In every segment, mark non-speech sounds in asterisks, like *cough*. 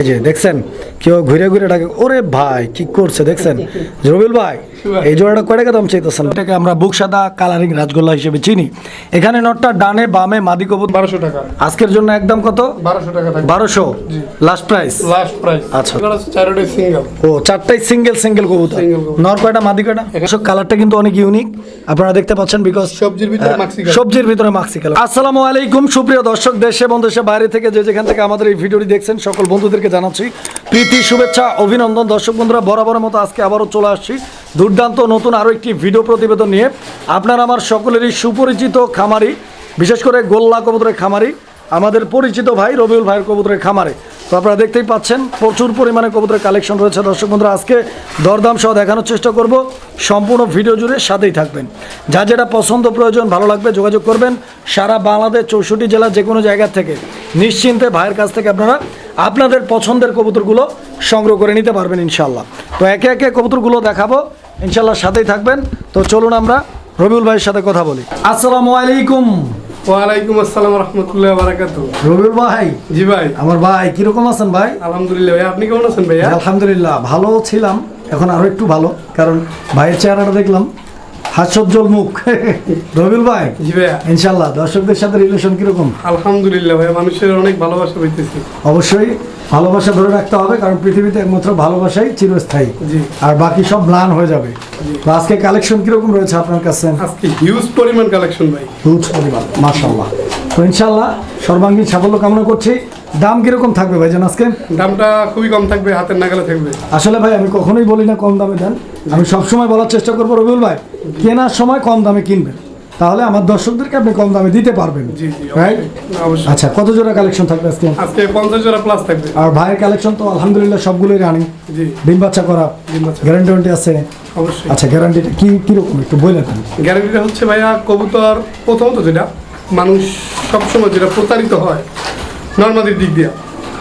এই যে দেখছেন কেউ ঘুরে ঘুরে ডাকে ওরে ভাই কি করছে দেখছেন? *laughs* রবিল ভাই এই জোড়াটা কয় টাকা দাম চাইতেছেন? এটাকে আমরা বুক সাদা কালারিং রাজগোল্লা হিসেবে চিনি। এখানে নটটা ডানে বামে মাদি কবুত বারোশো টাকা। আজকের জন্য একদম কত? বারোশো টাকা বারোশো? লাস্ট প্রাইস লাস্ট প্রাইস আচ্ছা। চারোটাই সিঙ্গেল ও চারটাই সিঙ্গেল সিঙ্গেল কবুতর। নর কয়টা মাদি কয়টা? এসব কালারটা কিন্তু অনেক ইউনিক আপনারা দেখতে পাচ্ছেন বিকজ সবজির ভিতরে মাক্সি কালার। সবজির ভিতরে মাক্সি কালার আসসালামু আলাইকুম সুপ্রিয় দর্শক দেশে এবং দেশের বাইরে থেকে যে যেখান থেকে আমাদের এই ভিডিওটি দেখছেন সকল বন্ধুদেরকে জানাচ্ছি প্রীতি শুভেচ্ছা অভিনন্দন। দর্শক বন্ধুরা বরাবরের মতো আজকে আবারও চলে আসছি। দুর্দান্ত নতুন আরও একটি ভিডিও প্রতিবেদন নিয়ে আপনারা আমার সকলেরই সুপরিচিত খামারি, বিশেষ করে গোল্লা কবুতরের খামারি, আমাদের পরিচিত ভাই রবিউল ভাইয়ের কবুতরের খামারে। তো আপনারা দেখতেই পাচ্ছেন, প্রচুর পরিমাণে কবুতরের কালেকশন রয়েছে। দর্শক বন্ধুরা, আজকে দরদাম সহ দেখানোর চেষ্টা করব। সম্পূর্ণ ভিডিও জুড়ে সাথেই থাকবেন। যা যেটা পছন্দ প্রয়োজন, ভালো লাগবে যোগাযোগ করবেন। সারা বাংলাদেশ, চৌষট্টি জেলা যে কোনো জায়গা থেকে নিশ্চিন্তে ভাইয়ের কাছ থেকে আপনারা আপনাদের পছন্দের কবুতরগুলো সংগ্রহ করে নিতে পারবেন ইনশাল্লাহ তো একে একে কবুতরগুলো দেখাবো। ইনশাল্লাহ সাথেই থাকবেন। তো চলুন আমরা রবিউল ভাইয়ের সাথে কথা বলি। আসসালামু আলাইকুম। ওয়ালাইকুম আসসালাম রহমতুল্লাহ বারাকাত রবিউল ভাই। জি ভাই। আমার ভাই কীরকম আছেন ভাই? আলহামদুলিল্লাহ ভাই আপনি কেমন আছেন ভাইয়া? আলহামদুলিল্লাহ ভালো ছিলাম এখন আরও একটু ভালো কারণ ভাইয়ের চেহারাটা দেখলাম হাস্যোজ্জ্বল মুখ। *laughs* রবিউল ভাই জি ভাইয়া। ইনশাল্লাহ দর্শকদের সাথে রিলেশন কীরকম? আলহামদুলিল্লাহ ভাই মানুষের অনেক ভালোবাসা পাইতেছি। অবশ্যই ভালোবাসা ধরে রাখতে হবে কারণ পৃথিবীতে একমাত্র ভালোবাসাই চিরস্থায়ী। আর বাকি সব ম্লান হয়ে যাবে। তো আজকে কালেকশন কীরকম রয়েছে আপনার কাছে? আজকে হিউজ পরিমাণ কালেকশন ভাই। হিউজ পরিমাণ মাশাল্লাহ তো ইনশাল্লাহ সর্বাঙ্গীন সাফল্য কামনা করছি। দাম কীরকম থাকবে ভাইজান আজকে? দামটা খুবই কম থাকবে হাতের নাগালে থাকবে। আসলে ভাই আমি কখনোই বলি না কম দামে দেন। আমি সবসময় বলার চেষ্টা করব রবিউল ভাই কেনার সময় কম দামে কিনবেন। তাহলে আমার দর্শকদেরকে আপনি কম দামে দিতে পারবেন। রাইট আচ্ছা কত জোড়া কালেকশন থাকবে আজকে? আজকে পঞ্চাশ জোড়া প্লাস থাকবে। আর ভাইয়ের কালেকশন তো আলহামদুলিল্লাহ সবগুলোই রানিং জি। ডিম বাচ্চা করা। গ্যারান্টি ওয়ারেন্টি আছে। অবশ্যই। আচ্ছা গ্যারান্টিটা কি কীরকম একটু বলে দেন। গ্যারান্টিটা হচ্ছে ভাইয়া কবুতর প্রথমত যেটা মানুষ সবসময় যেটা প্রতারিত হয় নর্মাদির দিক দিয়ে।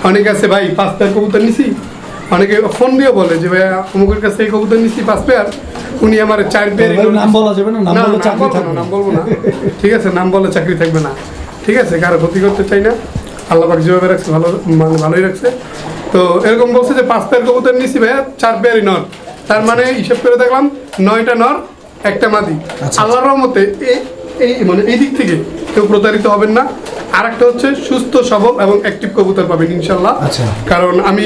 অনেক আছে ভাই পাঁচটা কবুতর নিছি অনেকে ফোন দিয়ে বলে যে ভাইয়া অমুকের কাছে এই কবুতর নিছি পাঁচ পেয়ার। উনি আমার চার পেয়ার নাম বলা যাবে না নাম বলব না, নাম বলব না। ঠিক আছে নাম বলে চাকরি থাকবে না। ঠিক আছে কারও ক্ষতি করতে চাই না। আল্লাহ পাক যেভাবে রাখছে ভালো মানে ভালোই রাখছে। তো এরকম বলছে যে পাঁচ পেয়ার কবুতর নিছি ভাইয়া চার পেয়ারই নর। তার মানে হিসেব করে দেখলাম নয়টা নর একটা মাদি। আচ্ছা। আল্লাহর রহমতে এই এই মানে এই দিক থেকে কেউ প্রতারিত হবেন না। আর একটা হচ্ছে সুস্থ সবল এবং অ্যাক্টিভ কবুতর পাবেন ইনশাল্লাহ আচ্ছা। কারণ আমি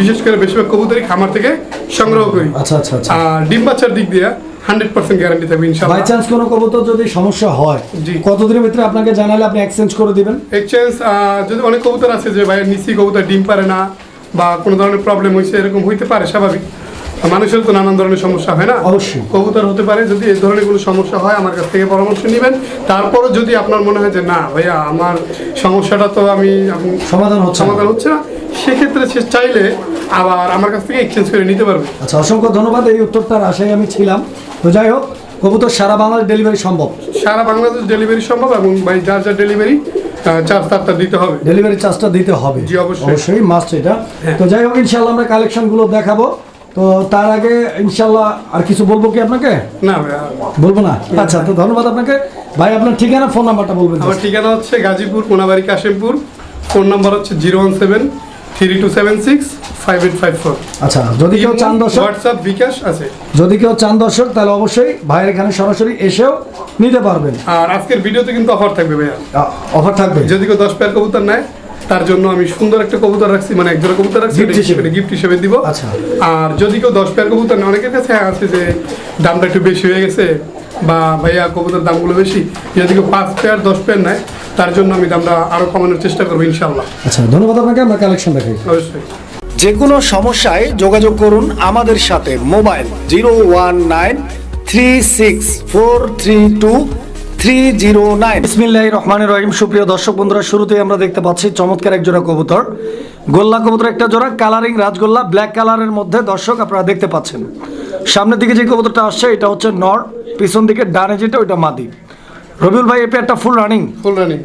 বিশেষ করে বেশিরভাগ কবুতরই খামার থেকে সংগ্রহ করি। আচ্ছা আচ্ছা আচ্ছা। আর ডিম বাচ্চার দিক দিয়ে হান্ড্রেড পার্সেন্ট গ্যারান্টি থাকবে ইনশাল্লাহ বাই চান্স কোনো কবুতর যদি সমস্যা হয়। কতদিনের ভিতরে আপনাকে জানালে আপনি এক্সচেঞ্জ করে দিবেন? এক্সচেঞ্জ যদি অনেক কবুতর আছে যে ভাই নিচি কবুতর ডিম পারে না বা কোনো ধরনের প্রবলেম হয়েছে এরকম হইতে পারে স্বাভাবিক। মানুষের তো নানান ধরনের সমস্যা হয় না? অবশ্যই। কবুতর হতে পারে যদি এই ধরনের কোনো সমস্যা হয় আমার কাছ থেকে পরামর্শ নেবেন। তারপরও যদি আপনার মনে হয় যে না ভাইয়া আমার সমস্যাটা তো আমি সমাধান হচ্ছে। সমাধান হচ্ছে না সেক্ষেত্রে সে চাইলে আবার আমার কাছ থেকে এক্সচেঞ্জ করে নিতে পারবে। আচ্ছা অসংখ্য ধন্যবাদ এই উত্তরটার আশায় আমি ছিলাম। তো যাই হোক কবুতর সারা বাংলার ডেলিভারি সম্ভব? সারা বাংলাদেশ ডেলিভারি সম্ভব এবং ভাই যার যার ডেলিভারি চার্জ তারটা দিতে হবে। ডেলিভারি চার্জটা দিতে হবে। জি, অবশ্যই। অবশ্যই মাস্ট এটা। হ্যাঁ। তো যাই হোক ইনশাল্লাহ আমরা কালেকশনগুলো দেখাবো। তো তার আগে ইনশাল্লাহ আর কিছু বলব কি আপনাকে? না বলব না? আচ্ছা তো ধন্যবাদ আপনাকে। ভাই আপনার ঠিকানা ফোন নাম্বারটা বলবেন আমার ঠিকানা হচ্ছে গাজীপুর কোনাবাড়ি কাশিমপুর। ফোন নাম্বার হচ্ছে zero one seven three two seven six five eight five four. আচ্ছা যদি কেউ চান দর্শক হোয়াটসঅ্যাপ বিকাশ আছে। যদি কেউ চান দর্শক তাহলে অবশ্যই ভাইয়ের এখানে সরাসরি এসেও নিতে পারবেন। আর আজকের ভিডিওতে কিন্তু অফার থাকবে ভাইয়া। অফার থাকবে? যদি কেউ দশ পেয়ার কবুতর নেয় তার জন্য আমি সুন্দর একটা কবুতর রাখছি মানে একজোড়া কবুতর রাখছি গিফট হিসেবে। দিব। আচ্ছা। আর যদি কেউ দশ পেয়ার কবুতর নেয় অনেকের কাছে আছে যে দামটা একটু বেশি হয়ে গেছে বা ভাইয়া কবুতর দামগুলো বেশি যদি কেউ পাঁচ পেয়ার দশ পেয়ার নেয় তার জন্য আমি দামটা আরও কমানোর চেষ্টা করব ইনশাল্লাহ আচ্ছা ধন্যবাদ আপনাকে আমরা কালেকশন দেখাই। অবশ্যই। যে কোনো সমস্যায় যোগাযোগ করুন আমাদের সাথে mobile zero one nine three six four three two three zero Rahim সুপ্রিয় দর্শক আমরা দেখতে পাচ্ছি চমৎকার কবুতর গোল্লা কবুতর একটা জোড়া কালারিং রাজগোল্লা ব্ল্যাক কালারের মধ্যে দর্শক আপনারা দেখতে পাচ্ছেন সামনের দিকে যে কবুতরটা আসছে এটা হচ্ছে নর পিছন দিকে ডানে যেটা ওইটা মাদি রবিউল ভাই এপে একটা ফুল রানিং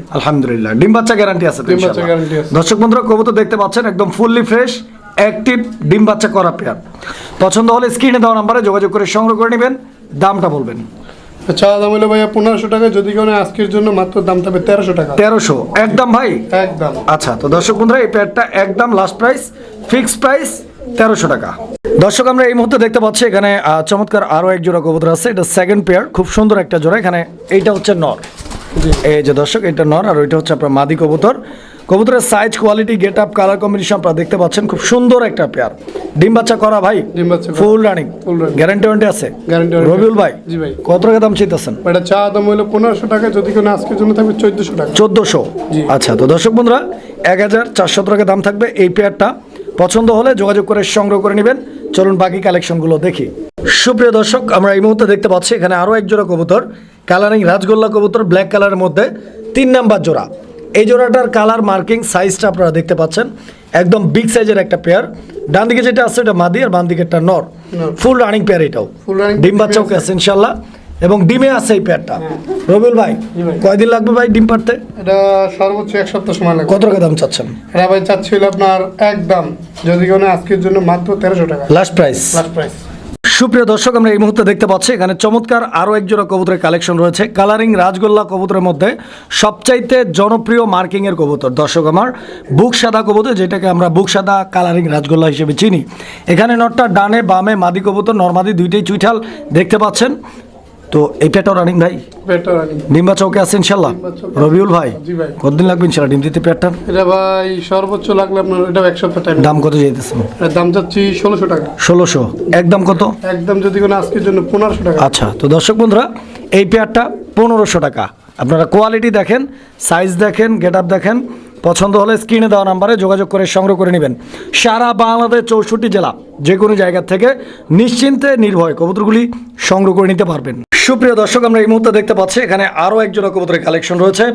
আলহামদুলিল্লাহ ডিম বাচ্চা গ্যারান্টি আছে ডিম বাচ্চা ইনশাআল্লাহ? আছে। দর্শক বন্ধুরা কবুতর দেখতে পাচ্ছেন একদম ফুললি ফ্রেশ অ্যাক্টিভ ডিম বাচ্চা করা পেয়ার পছন্দ হলে স্ক্রিনে দেওয়া নাম্বারে যোগাযোগ করে সংগ্রহ করে নেবেন দামটা বলবেন চা দাম হলো ভাইয়া পনেরোশো টাকা যদি কোনো আজকের জন্য মাত্র দাম থাকবে তেরোশো টাকা। তেরোশো? একদম ভাই? একদম। আচ্ছা তো দর্শক বন্ধুরা এই পেয়ারটা একদম লাস্ট প্রাইস ফিক্স প্রাইস তেরোশো টাকা। দর্শক আমরা এই মুহূর্তে দেখতে পাচ্ছি এখানে চমৎকার আরও এক জোড়া কবুতর আছে। এটা সেকেন্ড পেয়ার খুব সুন্দর একটা জোড়া। এখানে এইটা হচ্ছে নর। এই যে দর্শক এটা নর আর ওইটা হচ্ছে আপনার মাদি কবুতর। কবুতরের size quality get up colour combination আপনারা দেখতে পাচ্ছেন খুব সুন্দর একটা পেয়ার ডিম বাচ্চা করা ভাই? ডিম বাচ্চা ফুল রানিং। গ্যারান্টি ওয়ারেন্টি আছে? Warranty। রবিউল ভাই জি ভাই। কত টাকা দাম চাইতেছেন? এটা চা দাম হলো পনেরোশো টাকা যদি কোনো আজকের জন্য থাকবে চোদ্দোশো টাকা। চোদ্দোশো? জি। আচ্ছা তো দর্শক বন্ধুরা এক হাজার চারশো টাকা দাম থাকবে এই পেয়ারটা পছন্দ হলে যোগাযোগ করে সংগ্রহ করে নেবেন। চলুন বাকি কালেকশনগুলো দেখি। সুপ্রিয় দর্শক আমরা এই মুহূর্তে দেখতে পাচ্ছি এখানে আরও এক জোড়া কবুতর। কালারিং রাজগোল্লা কবুতর ব্ল্যাক কালারের মধ্যে। তিন নাম্বার জোড়া। এই জোড়াটার কালার মার্কিং সাইজটা আপনারা দেখতে পাচ্ছেন। একদম বিগ সাইজের একটা পেয়ার ডান দিকে যেটা আছে এটা মাদি আর বাম দিকেরটা নর। নর। ফুল রানিং পেয়ার এটাও। ডিম বাচ্চাও আছে। ইনশাল্লাহ এবং ডিমে আছে এই পেয়ারটা রবিউল ভাই ভাই। কয়দিন লাগবে ভাই ডিম পারতে এটা সর্বোচ্চ এক সপ্তাহ সময় লাগবে। কত টাকা দাম চাচ্ছেন? এটা ভাই চাচ্ছিল আপনার একদম যদি কোনো আজকের জন্য মাত্র তেরোশো টাকা। লাস্ট প্রাইস লাস্ট প্রাইস সুপ্রিয় দর্শক, আমরা এই মুহূর্তে দেখতে পাচ্ছি, এখানে চমৎকার আরও একজোড়া কবুতরের কালেকশন রয়েছে। কালারিং রাজগোল্লা কবুতরের মধ্যে সবচাইতে জনপ্রিয় মার্কিংয়ের কবুতর। দর্শক আমার, বুক সাদা কবুতর, যেটাকে আমরা বুক সাদা কালারিং রাজগোল্লা হিসেবে চিনি। এখানে নটটা ডানে বামে মাদি কবুতর, নর্মাদি দুইটাই চুইঠাল দেখতে পাচ্ছেন। তো এই পেটাও রানিং ভাই? ডিম্বা চৌকে আছে ইনশাল্লাহ? রবিউল ভাই কতদিন লাগবে ইনশাল্লাহ ডিম দিতে পেয়ারটার এটা ভাই সর্বোচ্চ লাগলে আপনার এটা এক সপ্তাহ টাইম দাম কত এটার দাম চাচ্ছি ষোলোশো টাকা। ষোলোশো। একদম কত? একদম যদি কোনো আজকের জন্য পনেরোশো টাকা। আচ্ছা তো দর্শক বন্ধুরা এই পেয়ারটা পনেরোশো টাকা। আপনারা কোয়ালিটি দেখেন সাইজ দেখেন গেট আপ দেখেন। পছন্দ হলে স্ক্রিনে দেওয়া নাম্বারে যোগাযোগ করে সংগ্রহ করে নেবেন। সারা বাংলাদেশ চৌষট্টি জেলা। যে কোনো জায়গা থেকে নিশ্চিন্তে নির্ভয় কবুতরগুলি সংগ্রহ করে নিতে পারবেন। সুপ্রিয় দর্শক আমরা এই মুহূর্তে দেখতে পাচ্ছি এখানে আরও এক জোড়া কবুতরের কালেকশন রয়েছে।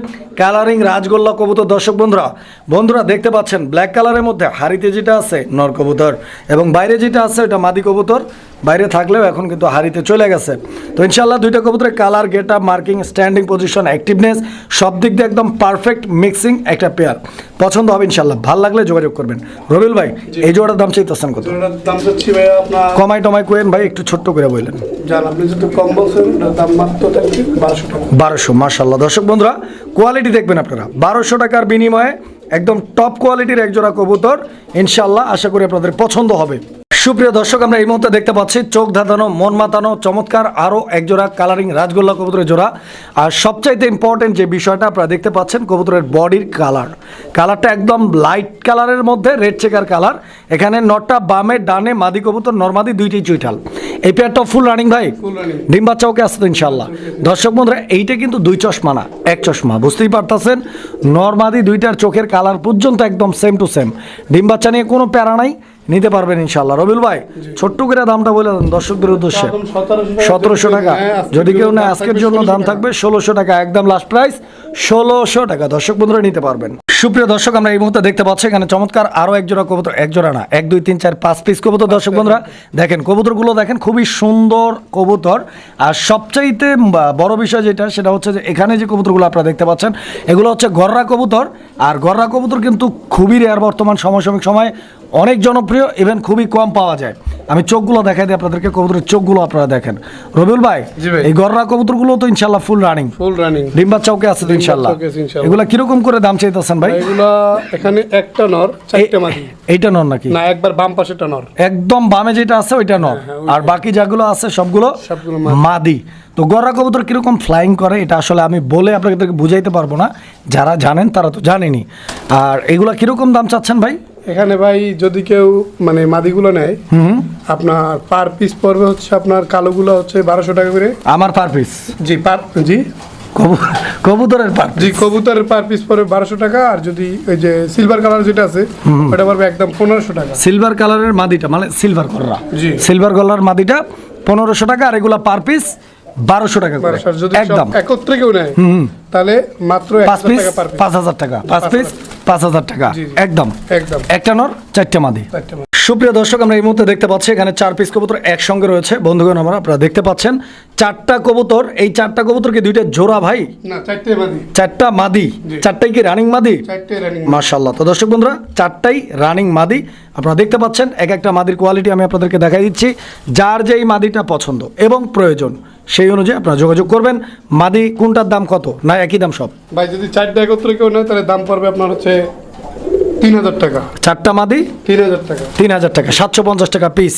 কালারিং রাজগোল্লা কবুতর দর্শক বন্ধুরা বন্ধুরা দেখতে পাচ্ছেন ব্ল্যাক কালারের মধ্যে হাড়িতে যেটা আছে নর কবুতর এবং বাইরে যেটা আছে ওটা মাদি কবুতর। বাইরে থাকলেও এখন কিন্তু হাড়িতে চলে গেছে। তো ইনশাল্লাহ দুইটা কবুতরের colour get up marking standing position activeness সব দিক দিয়ে একদম পারফেক্ট মিক্সিং একটা পেয়ার। পছন্দ হবে ইনশাল্লাহ ভালো লাগলে যোগাযোগ করবেন। রবিল ভাই এই জোড়ার দাম চাইতেছেন কত? দাম চাচ্ছি ভাই আপনার কমাই টমাই কোয়েন ভাই একটু ছোট্ট করে বললেন। জান আপনি যদি কম বলছেন দাম মাত্র থাকবে বারোশো টাকা। বারোশো মার্শাল্লাহ দর্শক বন্ধুরা কোয়ালিটি দেখবেন আপনারা। বারোশো টাকার বিনিময়ে একদম টপ কোয়ালিটির একজোড়া কবুতর ইনশাল্লাহ আশা করি আপনাদের পছন্দ হবে। সুপ্রিয় দর্শক আমরা এই মুহূর্তে দেখতে পাচ্ছি চোখ ধাঁধানো মন মাতানো চমৎকার আরও একজোড়া কালারিং রাজগোল্লা কবুতরের জোড়া। আর সবচাইতে ইম্পর্টেন্ট যে বিষয়টা আপনারা দেখতে পাচ্ছেন কবুতরের বডির কালার কালারটা একদম লাইট কালারের মধ্যে রেড চেকার কালার এখানে নটটা বামে ডানে মাদি কবুতর নর্মাদি দুইটাই চুইঠাল। এই পেয়ারটা ফুল রানিং ভাই? ডিম বাচ্চা ওকে আসতো ইনশাল্লাহ দর্শক বন্ধুরা এইটা কিন্তু দুই চশমা না এক চশমা বুঝতেই পারতেছেন? নর্মাদি দুইটার চোখের কালার পর্যন্ত একদম সেম টু সেম ডিম বাচ্চা নিয়ে কোনো প্যারা নাই। নিতে পারবেন ইনশাল্লাহ রবিল ভাই ছোট্ট করে দামটা বলে দেন দর্শকদের উদ্দেশ্যে। সতেরোশো টাকা। হ্যাঁ, যদি কেউ না আজকের জন্য দাম থাকবে ষোলোশো টাকা একদম লাস্ট প্রাইস ষোলোশো টাকা। দর্শক বন্ধুরা নিতে পারবেন। সুপ্রিয় দর্শক আমরা এই মুহূর্তে দেখতে পাচ্ছি এখানে চমৎকার আরও এক জোড়া কবুতর এক জোড়া না এক দুই তিন চার পাঁচ পিস কবুতর। দর্শক বন্ধুরা দেখেন কবুতরগুলো দেখেন খুবই সুন্দর কবুতর। আর সবচাইতে বড় বিষয় যেটা সেটা হচ্ছে যে এখানে যে কবুতরগুলো আপনারা দেখতে পাচ্ছেন এগুলো হচ্ছে গররা কবুতর। আর গররা কবুতর কিন্তু খুবই রেয়ার বর্তমান সমসাময়িক সময়। অনেক জনপ্রিয় ইভেন খুবই কম পাওয়া যায়। আমি চোখগুলো দেখাই দিই আপনাদেরকে কবুতরের চোখগুলো আপনারা দেখেন। রবিউল ভাই। এই গররা কবুতরগুলো তো ইনশাল্লাহ ফুল রানিং ফুল রানিং ডিম বাচ্চাওকে আছে তো ইনশাল্লাহ। এগুলা কীরকম করে দাম চাইতেছেন ভাই? এগুলা এখানে একটা নর চারটে মাদি এইটা নন নাকি? না একবার বাম পাশেটা নর। একদম বামে যেটা আছে ওইটা নর। হ্যাঁ, আর বাকি যাগুলো আছে সবগুলো সবগুলো মাদি। তো গররা কবুতর কীরকম ফ্লাইং করে এটা আসলে আমি বলে আপনাদেরকে বুঝাইতে পারব না। যারা জানেন তারা তো জানেনি। আর এগুলা কীরকম দাম চাচ্ছেন ভাই? এখানে ভাই যদি কেউ মানে মাদিগুলো নেয় আপনার পার পিস পড়বে হচ্ছে আপনার কালোগুলো হচ্ছে বারোশো টাকা করে। আমার পার পিস জি পার জি। কবুতরের পার জি কবুতরের পার পিস পড়বে বারোশো টাকা আর যদি ওই যে সিলভার কালার যেটা আছে ওটা পড়বে একদম পনেরোশো টাকা। সিলভার কালারের মাদিটা মানে সিলভার গররা জি। সিলভার গলার মাদিটা পনেরোশো টাকা আর এগুলা পার পিস বারোশো টাকা করে। যদি একদম। একত্রে কেউ নেয় তাহলে মাত্র পাঁচ টাকা পিস পাঁচ হাজার টাকা। পাঁচ পিস পাঁচ হাজার টাকা। একদম। একদম। একটা নর চারটে মাদি। সুপ্রিয় দর্শক আমরা এই মুহূর্তে দেখতে পাচ্ছি এখানে চার পিস কবুতর একসঙ্গে রয়েছে। বন্ধুগণ আমরা আপনারা দেখতে পাচ্ছেন চারটা কবুতর এই চারটা কবুতরকে দুইটা জোড়া ভাই। চারটে মাদি। চারটা মাদি। চারটাই কি রানিং মাদি? মার্শাল্লাহ তো দর্শক বন্ধুরা চারটাই রানিং মাদি। আপনারা দেখতে পাচ্ছেন এক একটা মাদির কোয়ালিটি আমি আপনাদেরকে দেখাই দিচ্ছি যার যেই মাদিটা পছন্দ এবং প্রয়োজন। সেই অনুযায়ী আপনারা যোগাযোগ করবেন। মাদি কোনটার দাম কত? না একই দাম সব? ভাই যদি চারটা একত্রে কেউ নেয় তাহলে দাম পড়বে আপনার হচ্ছে তিন হাজার টাকা। চারটা মাদি? তিন হাজার টাকা। তিন হাজার টাকা সাতশো পঞ্চাশ টাকা পিস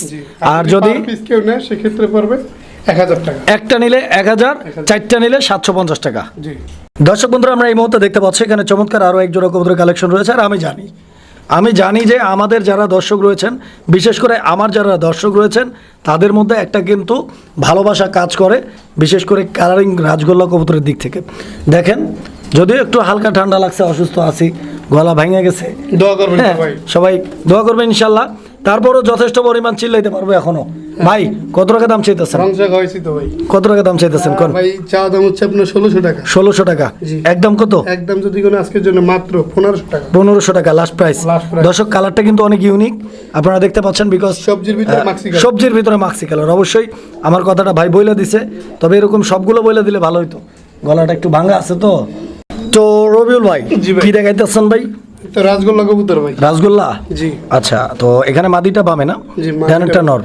আর যদি পিস কেউ নেয় সেক্ষেত্রে পড়বে এক হাজার টাকা। একটা নিলে এক হাজার চারটা নিলে সাতশো পঞ্চাশ টাকা। জি। দর্শক বন্ধুরা আমরা এই মুহূর্তে দেখতে পাচ্ছি এখানে চমৎকার আরও এক জোড়া কবুতরের কালেকশন রয়েছে আর আমি জানি আমি জানি যে আমাদের যারা দর্শক রয়েছেন বিশেষ করে আমার যারা দর্শক রয়েছেন তাদের মধ্যে একটা কিন্তু ভালোবাসা কাজ করে বিশেষ করে কালারিং রাজগোল্লা কবুতরের দিক থেকে। দেখেন যদিও একটু হালকা ঠান্ডা লাগছে অসুস্থ আছি গলা ভেঙে গেছে। দোয়া করবেন হ্যাঁ, সবাই। দোয়া করবেন ইনশাল্লাহ। তারপরও যথেষ্ট পরিমাণ চিল্লাইতে পারব এখনও। ভাই কত টাকা দাম চাইতেছেন? তো ভাই। কত টাকা দাম চাইতেছেন? কোন? ভাই চা দাম হচ্ছে আপনার ষোলোশো টাকা। ষোলোশো টাকা। একদম কত? একদম যদি কোনো আজকের জন্য মাত্র পনেরোশো টাকা। পনেরোশো টাকা লাস্ট প্রাইস দর্শক কালারটা কিন্তু অনেক ইউনিক আপনারা দেখতে পাচ্ছেন বিকজ সবজির ভিতরে মাক্সি সবজির ভিতরে মাক্সি কালার অবশ্যই আমার কথাটা ভাই বইলা দিছে। তবে এরকম সবগুলো বইলা দিলে ভালো হতো গলাটা একটু ভাঙা আছে তো? তো রবিউল ভাই ভাই। কি দেখাইতেছেন ভাই? তো রাজগোল্লা কবুতর ভাই। রাসগোল্লা জি। আচ্ছা তো এখানে মাদিটা না? নর।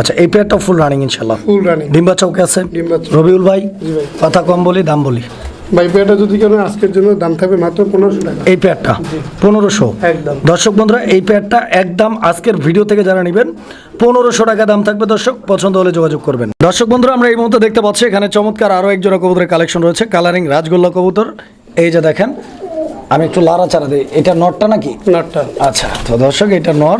আচ্ছা এই পেয়ারটা ফুল রানিং ইনশাল্লাহ ফুল রানিং ডিম্বা চৌকে আছে? রবিউল ভাই কথা কম বলি দাম বলি। ভাই পেয়ারটা যদি কেউ আজকের জন্য দাম থাকবে মাত্র পনেরোশো টাকা। এই পেয়ারটা পনেরোশো? একদম। দর্শক বন্ধুরা এই প্যাডটা একদম আজকের ভিডিও থেকে যারা নেবেন পনেরোশো টাকা দাম থাকবে দর্শক। পছন্দ হলে যোগাযোগ করবেন। দর্শক বন্ধুরা আমরা এই মুহূর্তে দেখতে পাচ্ছি এখানে চমৎকার আরও এক জোড়া কবুতরের কালেকশন রয়েছে। কালারিং রাজগোল্লা কবুতর। এই যে দেখেন আমি একটু লাড়া চারা দিই। এটা নরটা নাকি? নরটা আচ্ছা তো দর্শক এটা নর।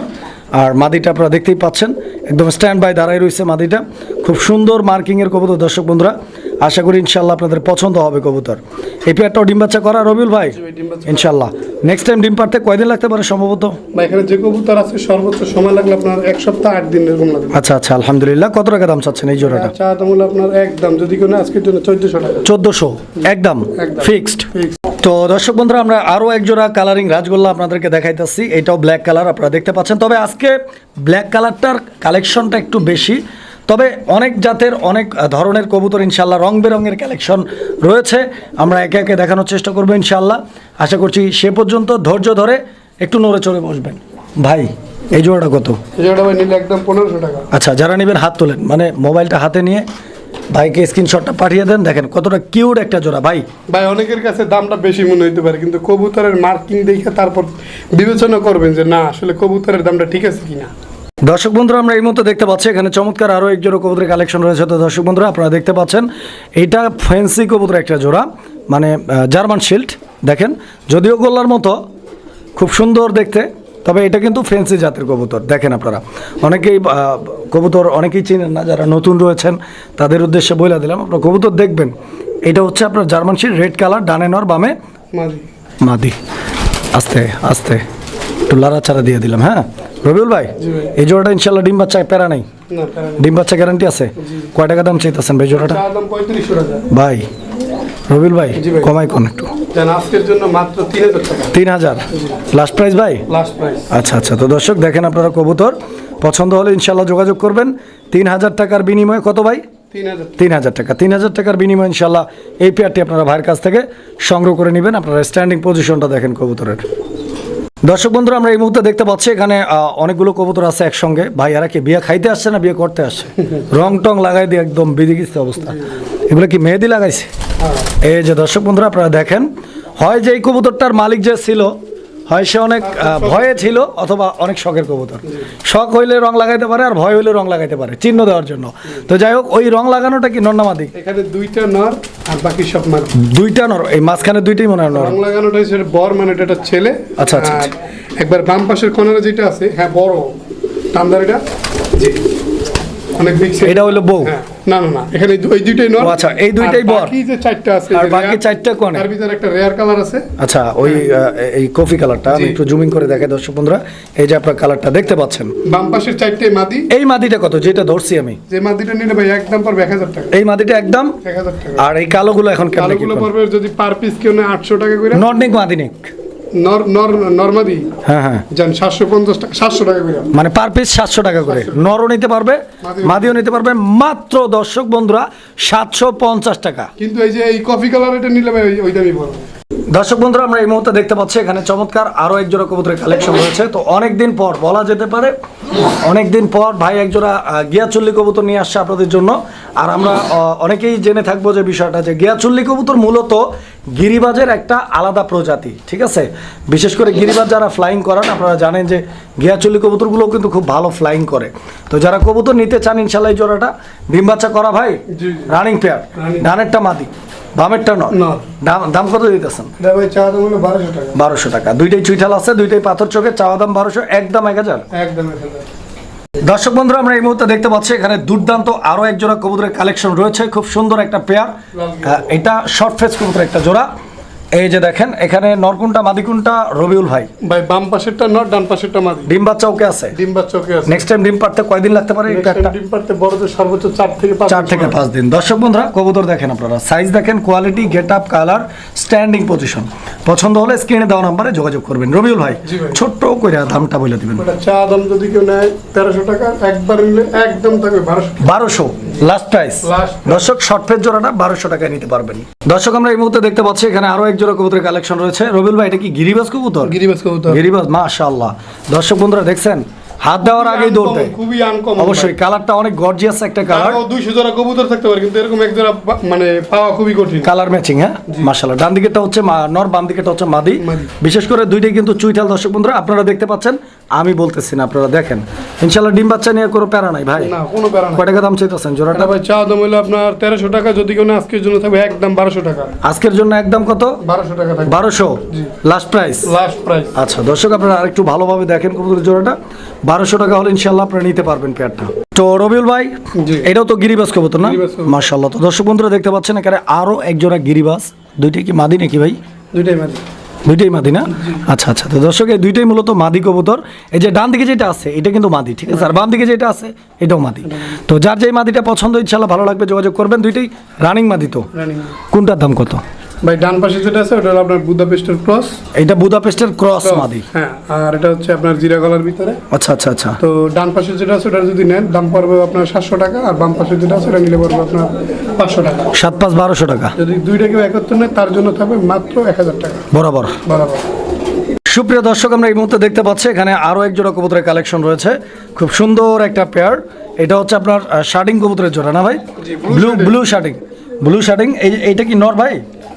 আর মাদিটা আপনারা দেখতেই পাচ্ছেন। একদম স্ট্যান্ড বাই দাঁড়াই রয়েছে মাদিটা। খুব সুন্দর মার্কিংয়ের কবুতর দর্শক বন্ধুরা। আশা করি ইনশাল্লাহ আপনাদের পছন্দ হবে কবুতর। এই পেয়ারটাও ডিম বাচ্চা করা রবিউল ভাই? ইনশাল্লাহ নেক্সট টাইম ডিম পারতে কয়দিন লাগতে পারে সম্ভবত? বা এখানে যে কবুতর আছে সর্বোচ্চ সময় লাগলে আপনার এক সপ্তাহ আট দিন এরকম লাগবে। আচ্ছা আচ্ছা আলহামদুলিল্লাহ। কত টাকা দাম চাচ্ছেন এই জোড়াটা? চা দাম হলো আপনার একদম যদি কোনো আজকের জন্য চোদ্দশো টাকা। চোদ্দোশো? একদম একদম। ফিক্সড তো দর্শক বন্ধুরা আমরা আরও এক জোড়া কালারিং রাজগোল্লা আপনাদেরকে দেখাইতেছি। এটাও ব্ল্যাক কালার আপনারা দেখতে পাচ্ছেন। তবে আজকে ব্ল্যাক কালারটার কালেকশনটা একটু বেশি। তবে অনেক জাতের অনেক ধরনের কবুতর ইনশাল্লাহ রং বেরঙের কালেকশন রয়েছে। আমরা একে একে দেখানোর চেষ্টা করব ইনশাল্লাহ আশা করছি সে পর্যন্ত ধৈর্য ধরে একটু নড়ে চড়ে বসবেন। ভাই এই জোড়াটা কত? এই জোড়া ভাই নিলে একদম পনেরোশো টাকা। আচ্ছা যারা নেবেন হাত তোলেন। মানে মোবাইলটা হাতে নিয়ে ভাইকে স্ক্রিনশটটা পাঠিয়ে দেন। দেখেন কতটা কিউট একটা জোড়া। ভাই ভাই অনেকের কাছে দামটা বেশি মনে হইতে পারে কিন্তু কবুতরের মার্কিং দেখে তারপর বিবেচনা করবেন যে না আসলে কবুতরের দামটা ঠিক আছে কিনা। দর্শক বন্ধুরা আমরা এই মুহূর্তে দেখতে পাচ্ছি এখানে চমৎকার আরও এক জোড়া কবুতরের কালেকশন রয়েছে। তো দর্শক বন্ধুরা আপনারা দেখতে পাচ্ছেন এটা ফ্যান্সি কবুতর একটা জোড়া মানে জার্মান শিল্ড দেখেন যদিও গোল্লার মতো খুব সুন্দর দেখতে তবে এটা কিন্তু ফ্যান্সি জাতের কবুতর দেখেন আপনারা। অনেকেই কবুতর অনেকেই চিনেন না যারা নতুন রয়েছেন তাদের উদ্দেশ্যে বলে দিলাম আপনারা কবুতর দেখবেন। এটা হচ্ছে আপনার জার্মান শিল্ড রেড কালার ডানে নর বামে মাদি। আস্তে আস্তে একটু লাড়াচাড়া দিয়ে দিলাম হ্যাঁ? রবিউল ভাই এই জোড়াটা ইনশাল্লাহ ডিম বাচ্চা প্যারা নাই। ডিম বাচ্চা গ্যারান্টি আছে। কয় টাকা দাম চাইতেছেন ভাই জোড়াটা? ভাই রবিউল ভাই কমাই কোন একটু। আজকের জন্য মাত্র তিন হাজার টাকা। তিন হাজার। লাস্ট প্রাইস ভাই? লাস্ট প্রাইস আচ্ছা আচ্ছা। তো দর্শক দেখেন আপনারা কবুতর। পছন্দ হলে ইনশাল্লাহ যোগাযোগ করবেন। তিন হাজার টাকার বিনিময়ে কত ভাই? তিন হাজার টাকা। তিন হাজার টাকার বিনিময়ে ইনশাল্লাহ এই পেয়ারটি আপনারা ভাইয়ের কাছ থেকে সংগ্রহ করে নেবেন। আপনারা স্ট্যান্ডিং পজিশনটা দেখেন কবুতরের। দর্শক বন্ধুরা আমরা এই মুহূর্তে দেখতে পাচ্ছি এখানে অনেকগুলো কবুতর আছে একসঙ্গে। ভাই এরা কি বিয়ে খাইতে আসছে না বিয়ে করতে আসছে? *laughs* রং টং লাগাই দিয়ে একদম বিধি গেছে অবস্থা। এগুলো কি মেহেদি লাগাইছে? এই যে দর্শক বন্ধুরা আপনারা দেখেন হয় যে এই কবুতরটার মালিক যে ছিল হয় সে অনেক ভয়ে ছিল অথবা অনেক শখের কবুতর। শখ হইলে রং লাগাইতে পারে আর ভয় হইলে রং লাগাইতে পারে চিহ্ন দেওয়ার জন্য। তো যাই হোক ওই রং লাগানোটা কি নন্নামাদি এখানে দুইটা নর আর বাকি সব মাদি দুইটা নর এই মাঝখানে দুইটাই মনে হয় নর। রং লাগানোটা হচ্ছে বর মানে এটা একটা ছেলে। আচ্ছা, আচ্ছা, একবার বাম পাশের কোনারে যেটা আছে হ্যাঁ বড়। টান্দারিটা জি। অনেক বিগ এটা হলো বউ। হ্যাঁ না না না এখানে ওই দুইটাই নর। আচ্ছা, এই দুইটাই আর বর। বাকি যে চারটা আছে আর বাকি চারটা কোনে? তার ভিতরে একটা রেয়ার কালার আছে। আচ্ছা ওই এই কফি কালারটা আমি একটু জুমিং করে দেখাই দর্শক বন্ধুরা। এই যে আপনার কালারটা দেখতে পাচ্ছেন? বাম পাশের চারটে মাদি। এই মাদিটা কত? যেটা ধরছি আমি। যে মাদিটা নিলে ভাই একদম পড়বে টাকা। এই মাদিটা একদম? টাকা। আর এই কালোগুলো এখন কেমন কালোগুলো পড়বে যদি পার পিস কেউ নেয় আটশো টাকা করে। নর্নিক মাদিনিক নর্মাদি? হ্যাঁ হ্যাঁ। যান সাতশো পঞ্চাশ টাকা সাতশো টাকা করে। মানে পার পিস সাতশো টাকা করে। নরও নিতে পারবে মাদিও- নিতে পারবে। মাত্র দর্শক বন্ধুরা সাতশো পঞ্চাশ টাকা। কিন্তু এই যে এই কফি কালার এটা নিলে ওই দামই পড়বে। দর্শক বন্ধুরা আমরা এই মুহূর্তে দেখতে পাচ্ছি এখানে চমৎকার আরও এক জোড়া কবুতরের কালেকশন রয়েছে। তো অনেক দিন পর বলা যেতে পারে অনেক দিন পর ভাই এক জোড়া গিয়াচুল্লি কবুতর নিয়ে আসছে আপনাদের জন্য। আর আমরা অনেকেই জেনে থাকব যে বিষয়টা যে গিয়াচুল্লি কবুতর মূলত গিরিবাজের একটা আলাদা প্রজাতি ঠিক আছে? বিশেষ করে গিরিবাজ যারা ফ্লাইং করেন আপনারা জানেন যে গিয়াচুল্লি কবুতরগুলো কিন্তু খুব ভালো ফ্লাইং করে। তো যারা কবুতর নিতে চান ইনশাল্লাহ এই জোড়াটা ডিম বাচ্চা করা ভাই। রানিং পেয়ার ডানেরটা মাদি। বামেরটা নয়। দাম দাম কত দিতেছেন? বারোশো টাকা। দুইটাই চুইঠাল আছে দুইটাই পাথর চোখে চাওয়া দাম বারোশো একদম এক হাজার। একদম দর্শক বন্ধুরা আমরা এই মুহূর্তে দেখতে পাচ্ছি এখানে দুর্দান্ত আরও এক জোড়া কবুতরের কালেকশন রয়েছে। খুব সুন্দর একটা পেয়ার। এটা শর্ট ফেস কবুতরের একটা জোড়া। এই যে দেখেন এখানে নরকুনটা মাদিকুনটা রবিউল ভাই। ভাই বাম পাশেরটা নট ডান পাশেরটা মাদি। ডিম বাচ্চা ওকে আছে? ডিম বাচ্চা ওকে আছে। নেক্সট টাইম ডিম পারতে কয়দিন লাগতে পারে time ডিম পারতে বড়দের সর্বোচ্চ চার থেকে পাঁচ চার দিন থেকে সময়। পাঁচ দিন। দর্শক বন্ধুরা কবুতর দেখেন আপনারা। সাইজ দেখেন quality get up colour standing position পছন্দ হলে স্ক্রিনে দেওয়া নাম্বারে যোগাযোগ করবেন। রবিউল ভাই। ছোট্ট করে দামটা বলে দিবেন। চা দাম যদি কেউ নেয় তেরোশো টাকা একবার নিলে একদম থাকবে বারোশো বারোশো লাস্ট প্রাইস দর্শক শর্ট ফেজ জোড়াটা বারোশো টাকায় নিতে পারবেন। দর্শক আমরা এই মুহূর্তে দেখতে পাচ্ছি এখানে আরও এক জোড়া কবুতরের কালেকশন রয়েছে। রবিউল ভাই এটা কি গিরিবাজ কবুতর? কবুতর। গিরিবাজ মাশাআল্লাহ। দর্শক বন্ধুরা দেখছেন? হাত দেওয়ার আগেই দৌড়তে। খুবই আনকম অবশ্যই কালারটা অনেক গর্জিয়াস একটা কালার দুইশো জোড়া কবুতর থাকতে পারে কিন্তু এরকম এক জোড়া মানে পাওয়া খুবই কঠিন। কালার ম্যাচিং হ্যাঁ? মাশাআল্লাহ। ডান দিকেটা হচ্ছে নর বাম দিকেটা হচ্ছে মাদি। মাদি। বিশেষ করে দুইটাই কিন্তু চুইটাল দর্শক বন্ধুরা আপনারা দেখতে পাচ্ছেন। আমি বলতেছি না আপনারা দেখেন। ইনশাআল্লাহ ডিম বাচ্চা নিয়ে কোনো প্যারা নাই ভাই। না কোনো প্যারা কয় টাকা দাম চাইতেছেন? জোড়াটা? ভাই চা দাম হলো আপনার তেরোশো টাকা যদি কেউ আজকের জন্য থাকবে একদম বারোশো টাকা। আজকের জন্য একদম কত? বারোশো টাকা থাকবে। বারোশো? লাস্ট প্রাইস লাস্ট প্রাইস আচ্ছা দর্শক আপনারা আরেকটু ভালোভাবে দেখেন কবুতরের জোড়াটা। বারোশো টাকা হলে ইনশাল্লাহ আপনারা নিতে পারবেন পেয়ারটা। তো রবিউল ভাই। এটাও তো গিরিবাস কবুতর না। মার্শাল্লাহ তো দর্শক বন্ধুরা দেখতে পাচ্ছেন এখানে আরও এক জোড়া গিরিবাস দুইটাই কি মাদি নাকি ভাই? দুইটাই মাদি। দুইটাই মাদি না? আচ্ছা আচ্ছা। তো দর্শক এই দুইটাই মূলত মাদি কবুতর। এই যে ডান দিকে যেটা আছে এটা কিন্তু মাদি ঠিক আছে? আর বাম দিকে যেটা আছে এটাও মাদি। তো যার যেই মাদিটা পছন্দ ইনশাল্লাহ ভালো লাগবে যোগাযোগ করবেন। দুইটাই রানিং মাদি তো। কোনটার দাম কত? ভাই ডান পাশে যেটা আছে ওটা হলো আপনার বুদাপেস্টের ক্রস। এটা বুদাপেস্টের ক্রস মাদি। হ্যাঁ আর এটা হচ্ছে আপনার জিরা গলার ভিতরে। আচ্ছা আচ্ছা আচ্ছা। তো ডান পাশে যেটা আছে ওটা যদি নেন দাম পড়বে আপনার সাতশো টাকা আর বাম পাশে যেটা আছে ওটা নিলে পড়বে আপনার পাঁচশো টাকা। সাত পাঁচ বারোশো টাকা। যদি দুইটা কেউ একত্র নেয় তার জন্য থাকবে মাত্র এক হাজার টাকা। বরাবর। বরাবর। সুপ্রিয় দর্শক আমরা এই মুহূর্তে দেখতে পাচ্ছি এখানে আরও এক জোড়া কবুতরের কালেকশন রয়েছে। খুব সুন্দর একটা পেয়ার এটা হচ্ছে আপনার শার্টিং কবুতরের জোড়া না ভাই? Blue. Blue shirting blue shirting এই এইটা কি নর ভাই?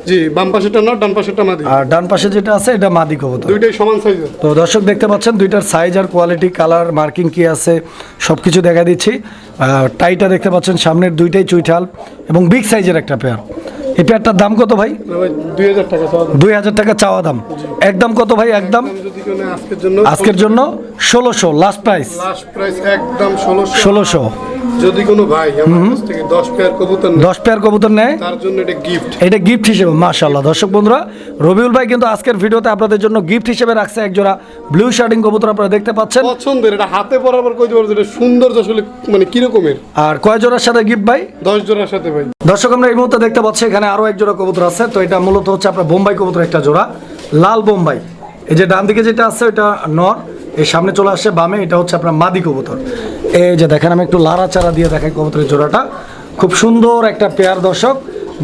জি বাম পাশেটা নট ডান পাশেটা মাদি। আর ডান পাশে যেটা আছে এটা মাদি কবুতর। দুইটাই সমান তো দর্শক দেখতে পাচ্ছেন দুইটার সাইজ আর কোয়ালিটি কালার মার্কিং কি আছে সব কিছু দেখা দিচ্ছি। টাইটা দেখতে পাচ্ছেন সামনের দুইটাই চুইঠাল এবং বিগ সাইজের একটা পেয়ার এই পেয়ারটার দাম কত ভাই? দুই হাজার টাকা চাওয়া দাম। একদম কত ভাই একদম? আজকের জন্য ষোলোশো লাস্ট প্রাইস প্রাইস একদম ষোলোশো। ষোলোশো। যদি কোনো ভাই আমার কাছ থেকে দশ পেয়ার কবুতর নেয় দশ পেয়ার কবুতর নেয়? তার জন্য এটা গিফট এটা গিফট হিসেবে মাশাল্লাহ দর্শক বন্ধুরা রবিউল ভাই কিন্তু আজকের ভিডিওতে আপনাদের জন্য গিফট হিসেবে রাখছে এক জোড়া ব্লু শার্টিং কবুতর আপনারা দেখতে পাচ্ছেন। পছন্দের এটা হাতে বরাবর কইতে পারব এটা সৌন্দর্য আসলে মানে কিরকমের? আর কয় জোড়ার সাথে গিফট ভাই? দশ জোড়ার সাথে ভাই। দর্শক আমরা এই মুহূর্তে দেখতে পাচ্ছি এখানে আরও এক জোড়া কবুতর আছে। তো এটা মূলত হচ্ছে আপনার বোম্বাই কবুতর একটা জোড়া লাল বোম্বাই। এই যে ডান দিকে যেটা আছে ওটা নর। এই সামনে চলে আসছে বামে এটা হচ্ছে আপনার মাদি কবুতর। এই যে দেখেন আমি একটু লাড়া চারা দিয়ে দেখাই কবুতরের জোড়াটা। খুব সুন্দর একটা পেয়ার দর্শক।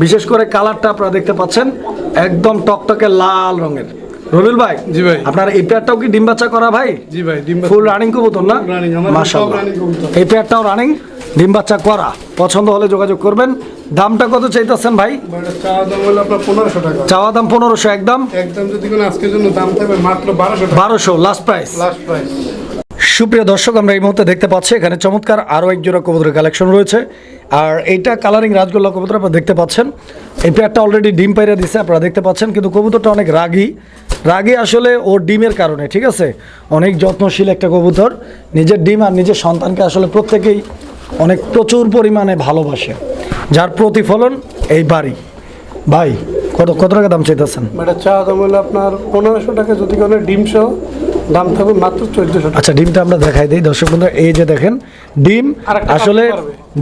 বিশেষ করে কালারটা আপনারা দেখতে পাচ্ছেন একদম টকটকে লাল রঙের। রবিল ভাই জি ভাই। আপনার এই পেয়ারটাও কি ডিম বাচ্চা করা ভাই? জি ভাই ডিম ফুল রানিং কবুতর না? মাশাআল্লাহ। এই পেয়ারটাও রানিং ডিম বাচ্চা করা পছন্দ হলে যোগাযোগ করবেন। দামটা কত চাইতেছেন ভাই? চাওয়া দাম পনেরোশো একদম? বারোশো লাস্ট প্রাইস সুপ্রিয় দর্শক আমরা এই মুহূর্তে দেখতে পাচ্ছি এখানে চমৎকার আরও এক জোড়া কবুতরের কালেকশন রয়েছে। আর এইটা কালারিং রাজগোল্লা কবুতর আপনারা দেখতে পাচ্ছেন। এই পেয়ারটা অলরেডি ডিম পাইরা দিছে আপনারা দেখতে পাচ্ছেন কিন্তু কবুতরটা অনেক রাগী। রাগী আসলে ওর ডিমের কারণে ঠিক আছে? অনেক যত্নশীল একটা কবুতর। নিজের ডিম আর নিজের সন্তানকে আসলে প্রত্যেকেই অনেক প্রচুর পরিমাণে ভালোবাসে যার প্রতিফলন এই বাড়ি। ভাই কত কত টাকা দাম চাইতেছেন? এটা চা দাম হলো আপনার পনেরোশো টাকা যদি কোনো ডিম সহ দাম থাকবে মাত্র চোদ্দশো আচ্ছা ডিমটা আমরা দেখাই দিই। দর্শক বন্ধু এই যে দেখেন ডিম আসলে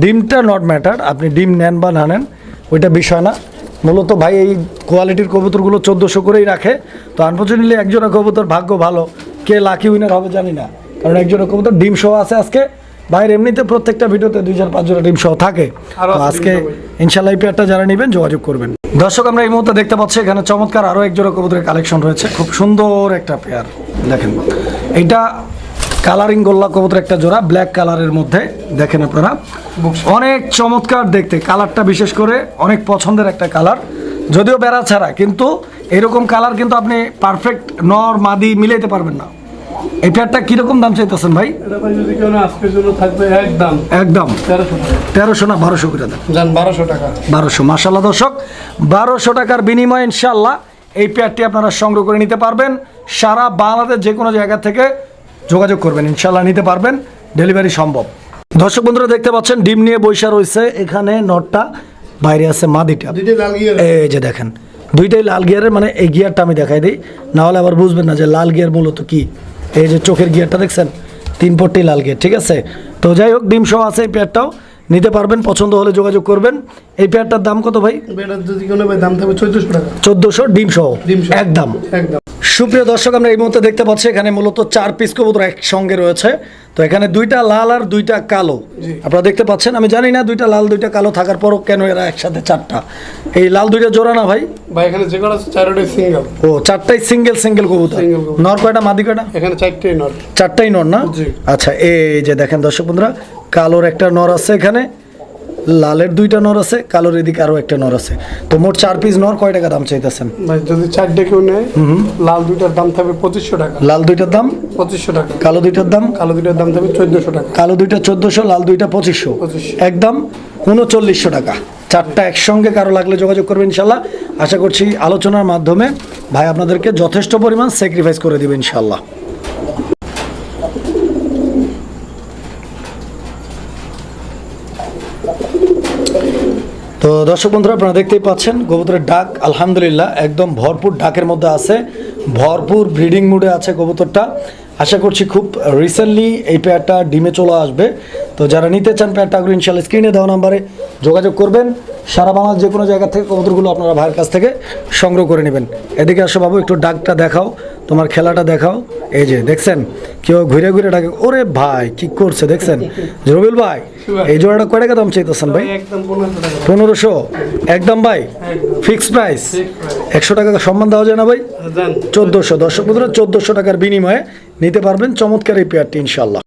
ডিমটা নট ম্যাটার আপনি ডিম নেন বা না নেন ওইটা বিষয় না। মূলত ভাই এই কোয়ালিটির কবুতরগুলো চোদ্দোশো করেই রাখে। তো আনফর্চুনেটলি একজোড়া কবুতর ভাগ্য ভালো কে লাকি উইনার হবে জানি না। কারণ একজোড়া কবুতর ডিম সহ আছে আজকে ভাইয়ের এমনিতে প্রত্যেকটা ভিডিওতে দুই চার পাঁচ জোড়া ডিম সহ থাকে। তো আজকে ইনশাল্লাহ এই পেয়ারটা যারা নেবেন যোগাযোগ করবেন। দর্শক আমরা এই মুহূর্তে দেখতে পাচ্ছি এখানে চমৎকার আরও এক জোড়া কবুতরের কালেকশন রয়েছে। খুব সুন্দর একটা পেয়ার। দেখেন এটা কালারিং গোল্লা কবুতর একটা জোড়া ব্ল্যাক কালারের মধ্যে। দেখেন আপনারা অনেক চমৎকার দেখতে। কালারটা বিশেষ করে অনেক পছন্দের একটা কালার। যদিও বেড়া ছাড়া কিন্তু এরকম কালার কিন্তু আপনি পারফেক্ট নর মাদি মিলাইতে পারবেন না। এই কীরকম দাম চাইতেছেন ভাই? একদম। তেরোশো না বারোশো করে দেন? বারোশো টাকা। বারোশো মাসাল্লাহ দর্শক বারোশো টাকার বিনিময়ে ইনশাল্লাহ এই আপনারা সংগ্রহ করে নিতে পারবেন। সারা বাংলাদেশ যে কোনো জায়গা থেকে যোগাযোগ করবেন ইনশাল্লাহ নিতে পারবেন। ডেলিভারি সম্ভব। দর্শক বন্ধুরা দেখতে পাচ্ছেন ডিম নিয়ে বৈশা রয়েছে। এখানে নটটা বাইরে আছে মাদিটা। এই যে দেখেন দুইটাই লাল গিয়ারের মানে এই গিয়ারটা আমি দেখাই দিই। না হলে আবার বুঝবেন না যে লাল গিয়ার মূলত কি। এই যে চোখের গিয়ারটা দেখছেন? তিন পট্টি লাল গিয়ার, ঠিক আছে? তো যাই হোক, ডিম সহ আছে এই পেয়ারটাও। নিতে পারবেন পছন্দ হলে যোগাযোগ করবেন। এই পেয়ারটার দাম কত ভাই? যদি কেউ নেবে দাম থাকবে চোদ্দশো টাকা। চোদ্দোশো ডিম সহ একদম। একদম। সুপ্রিয় দর্শক আমরা এই মুহূর্তে দেখতে পাচ্ছি এখানে মূলত চার পিস কবুতর একসঙ্গে রয়েছে। তো এখানে দুইটা লাল আর দুইটা কালো। আপনারা দেখতে পাচ্ছেন আমি জানি না দুইটা লাল দুইটা কালো থাকার পরও কেন এরা একসাথে চারটা। এই লাল দুইটা জোড়া না ভাই? ভাই এখানে যে কটা আছে সিঙ্গেল ও চারটাই সিঙ্গেল সিঙ্গেল কবুতর। নর কয়টা মাদি কয়টা? এখানে চারটেই নট চারটাই নর না? আচ্ছা এই যে দেখেন দর্শক বন্ধুরা কালোর একটা নর আছে এখানে লালের দুইটা নর আছে কালোর এদিকে আরও একটা নর আছে। তো মোট চার পিস নর কয় টাকা দাম চাইতেছেন? ভাই যদি চারটে কেউ নেয় লাল দুইটার দাম থাকবে পঁচিশশো টাকা। লাল দুইটার দাম? পঁচিশশো টাকা। কালো দুইটার দাম? কালো দুইটার দাম থাকবে চোদ্দশো টাকা। কালো দুইটা চোদ্দোশো লাল দুইটা পঁচিশশো। 2500 একদম উনচল্লিশশো টাকা। চারটা একসঙ্গে কারও লাগলে যোগাযোগ করবেন ইনশাল্লাহ। আশা করছি আলোচনার মাধ্যমে ভাই আপনাদেরকে যথেষ্ট পরিমাণ স্যাক্রিফাইস করে দিবে ইনশাল্লাহ। তো দর্শক বন্ধুরা, আপনারা দেখতেই পাচ্ছেন, কবুতরের ডাক আলহামদুলিল্লাহ একদম ভরপুর ডাকের মধ্যে আছে, ভরপুর ব্রিডিং মুডে আছে কবুতরটা। আশা করছি খুব রিসেন্টলি এই পেয়ারটা ডিমে চলে আসবে। তো যারা নিতে চান পেয়ারটা আগ্রহ ইনশাল্লাহ স্ক্রিনে দেওয়া নাম্বারে যোগাযোগ করবেন। সারা বাংলার যে কোনো জায়গা থেকে কবুতরগুলো আপনারা ভাইয়ের কাছ থেকে সংগ্রহ করে নেবেন। এদিকে আসো বাবু, একটু ডাকটা দেখাও, তোমার খেলাটা দেখাও। এই যে, দেখছেন? কেউ ঘুরে ঘুরে ডাকে ওরে ভাই কি করছে দেখছেন? রবিল ভাই এই জোড়াটা কয় টাকা দাম চাইতেছেন ভাই? পনেরোশো একদম ভাই? Fix fixed price? একশো টাকা সম্মান দেওয়া যায় না ভাই? চোদ্দোশো। দশ পনেরো চোদ্দোশো টাকার বিনিময়ে নিতে পারবেন চমৎকার এই পেয়ারটি ইনশাল্লাহ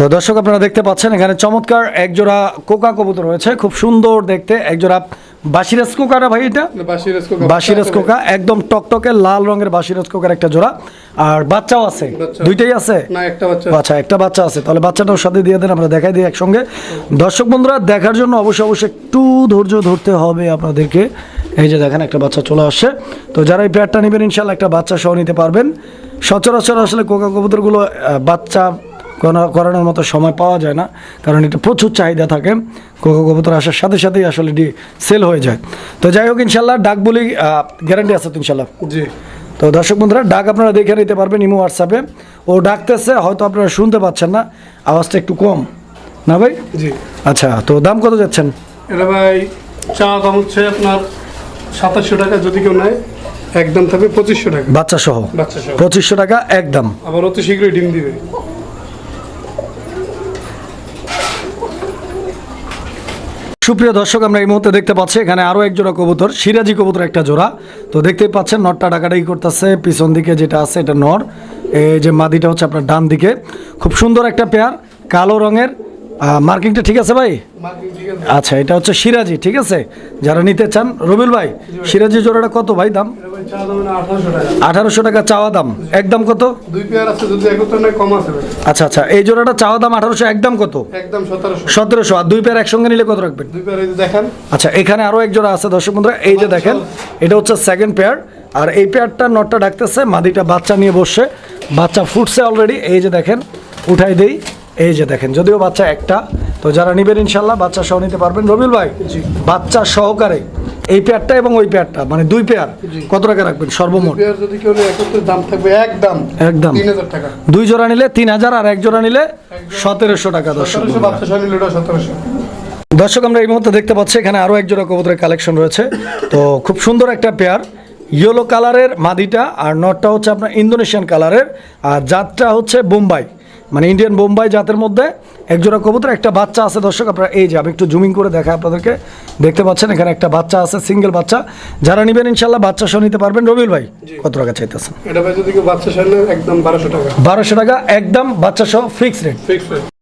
তো দর্শক আপনারা দেখতে পাচ্ছেন এখানে চমৎকার একজোড়া কোকা কবুতর রয়েছে খুব সুন্দর দেখতে একজোড়া বাসিরাজ কোকাটা ভাই এটা? বাসিরাজ কোকা একদম টকটকে লাল রঙের বাসিরাজ কোকার একটা জোড়া। আর বাচ্চাও আছে? দুইটাই আছে? না একটা বাচ্চা আচ্ছা একটা বাচ্চা আছে তাহলে বাচ্চাটাও সাথে দিয়ে দেন আমরা দেখাই দিই একসঙ্গে। দর্শক বন্ধুরা দেখার জন্য অবশ্যই অবশ্যই একটু ধৈর্য ধরতে হবে আপনাদেরকে। এই যে দেখেন একটা বাচ্চা চলে আসছে। তো যারা এই পেয়ারটা নেবেন ইনশাল্লাহ একটা বাচ্চা সহ নিতে পারবেন। সচরাচর আসলে কোকা কবুতরগুলো বাচ্চা করানোর মতো সময় পাওয়া যায় না কারণ এটা প্রচুর চাহিদা থাকে কোকো কবুতর আসার সাথে সাথেই আসলে সেল হয়ে যায়। তো যাই হোক ইনশাল্লাহ ডাক বলি গ্যারান্টি আছে তো ইনশাল্লাহ? জি। তো দর্শক বন্ধুরা ডাক আপনারা দেখে নিতে পারবেন ইমো হোয়াটসঅ্যাপে। ও ডাকতেছে হয়তো আপনারা শুনতে পাচ্ছেন না আওয়াজটা একটু কম। না ভাই? জি। আচ্ছা তো দাম কত যাচ্ছেন? এটা ভাই চা দাম হচ্ছে আপনার সাতাশশো টাকা যদি কেউ নেয় একদম থাকবে পঁচিশশো টাকা। বাচ্চা সহ বাচ্চা সহ পঁচিশশো টাকা একদম আবার অতি শীঘ্রই ডিম দিবে। সুপ্রিয় দর্শক, আমরা এই মুহূর্তে দেখতে পাচ্ছি এখানে আরও এক জোড়া কবুতর, সিরাজি কবুতর একটা জোড়া। তো দেখতেই পাচ্ছেন, নটটা ডাকাডাকি করতেছে, পিছন দিকে যেটা আছে এটা নর। এই যে মাদিটা হচ্ছে আপনার ডান দিকে। খুব সুন্দর একটা পেয়ার, কালো রঙের মার্কিংটা ঠিক আছে ভাই? আচ্ছা এটা হচ্ছে সিরাজি ঠিক আছে? যারা নিতে চান রবিল ভাই সিরাজি জোড়াটা কত ভাই দাম? আঠারোশো টাকা চাওয়া দাম। একদম কত? আচ্ছা আচ্ছা এই জোড়াটা চাওয়া দাম আঠারোশো একদম কত? সতেরোশো। আর দুই পেয়ার একসঙ্গে নিলে কত রাখবেন? আচ্ছা এখানে আরও এক জোড়া আছে দর্শক বন্ধুরা এই যে দেখেন এটা হচ্ছে সেকেন্ড পেয়ার আর এই পেয়ারটা নটটা ডাকতেছে মাদিটা বাচ্চা নিয়ে বসছে বাচ্চা ফুটছে অলরেডি এই যে দেখেন উঠাই দেই। এই যে দেখেন যদিও বাচ্চা একটা তো যারা নিবেন ইনশাল্লাহ বাচ্চা সহ নিতে পারবেন। রবিল ভাই বাচ্চা সহকারে এই পেয়ারটা এবং ওই পেয়ারটা মানে দুই পেয়ার কত টাকা রাখবেন সর্বমোট? যদি কেউ দাম থাকবে একদম একদম। টাকা। দুই জোড়া নিলে তিন হাজার আর এক জোড়া নিলে সতেরোশো টাকা দর্শক দর্শক আমরা এই মুহূর্তে দেখতে পাচ্ছি এখানে আরও এক জোড়া কবুতরের কালেকশন রয়েছে। তো খুব সুন্দর একটা পেয়ার ইয়েলো কালারের মাদিটা আর নটটা হচ্ছে আপনার ইন্দোনেশিয়ান কালারের আর জাতটা হচ্ছে বোম্বাই। মানে ইন্ডিয়ান বোম্বাই জাতের মধ্যে একজোড়া কবুতর একটা বাচ্চা আছে দর্শক আপনারা এই যে আমি একটু জুমিং করে দেখা আপনাদেরকে। দেখতে পাচ্ছেন এখানে একটা বাচ্চা আছে সিঙ্গেল বাচ্চা। যারা নেবেন ইনশাল্লাহ বাচ্চা সহ নিতে পারবেন। রবিল ভাই কত টাকা চাইতেছেন? এটা ভাই যদি বাচ্চা সামনে একদম বারোশো টাকা। বারোশো টাকা একদম বাচ্চা সহ ফিক্সড রেট